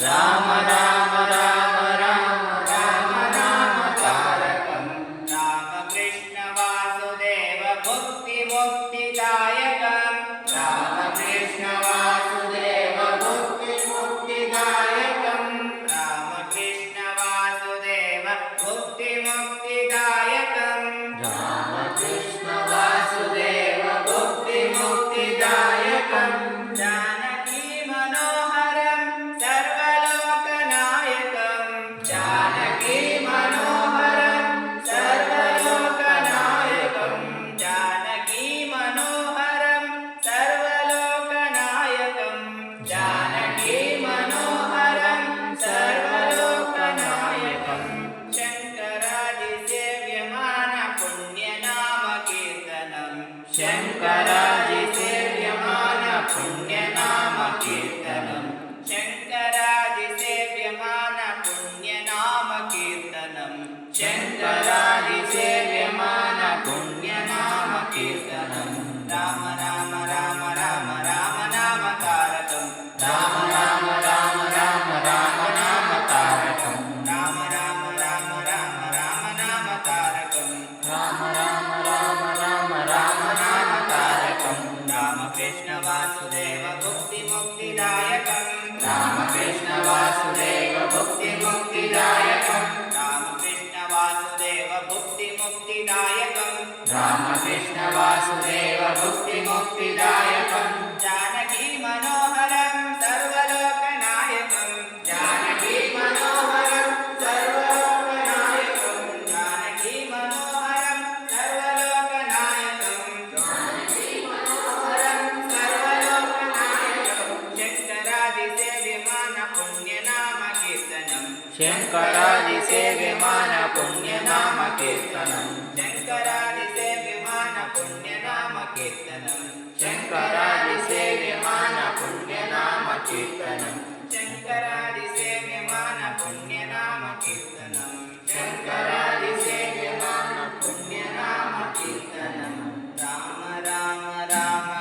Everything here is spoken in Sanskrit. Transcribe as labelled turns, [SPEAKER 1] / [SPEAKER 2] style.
[SPEAKER 1] राम राम राम राम
[SPEAKER 2] राम राम रामकारकं
[SPEAKER 1] रामकृष्णवासुदेव भक्तिमुक्तिदायक
[SPEAKER 2] रामकृष्णवासुदेव भक्तिमुक्तिदायकं
[SPEAKER 1] रामकृष्णवासुदेव भक्तिमुक्तिदायकं
[SPEAKER 2] रामकृष्णवासुदेव भक्तिमुक्तिदायक
[SPEAKER 1] नोहरं सर्वलोकनायकं। शङ्करादि चेमानपुण्यनामकीर्तनं शङ्करादि चेमानपुण्यनामकीर्तनं शङ्करादि तारकं
[SPEAKER 2] राम राम राम राम राम राम तारकं
[SPEAKER 1] रामकृष्णवासुदेव भुक्तिमुक्तिदायकं रामकृष्णवासुदेव
[SPEAKER 2] भुक्तिमुक्तिदायकं
[SPEAKER 1] रामकृष्णवासुदेव भुक्तिमुक्तिदायकं
[SPEAKER 2] रामकृष्णवासुदेव भुक्तिमुक्तिदायकम् శంకరాది విమాన పుణ్యనామ కీర్తనం
[SPEAKER 1] శంకరాది విమాన పుణ్యనామ కీర్తనం శంకరాది విమాన పుణ్యనామ కీర్తనం శంకరాది విమాన పుణ్యనామ కీర్తనం శంకరాది విమాన పుణ్యనామ కీర్తనం రామ రామ రామ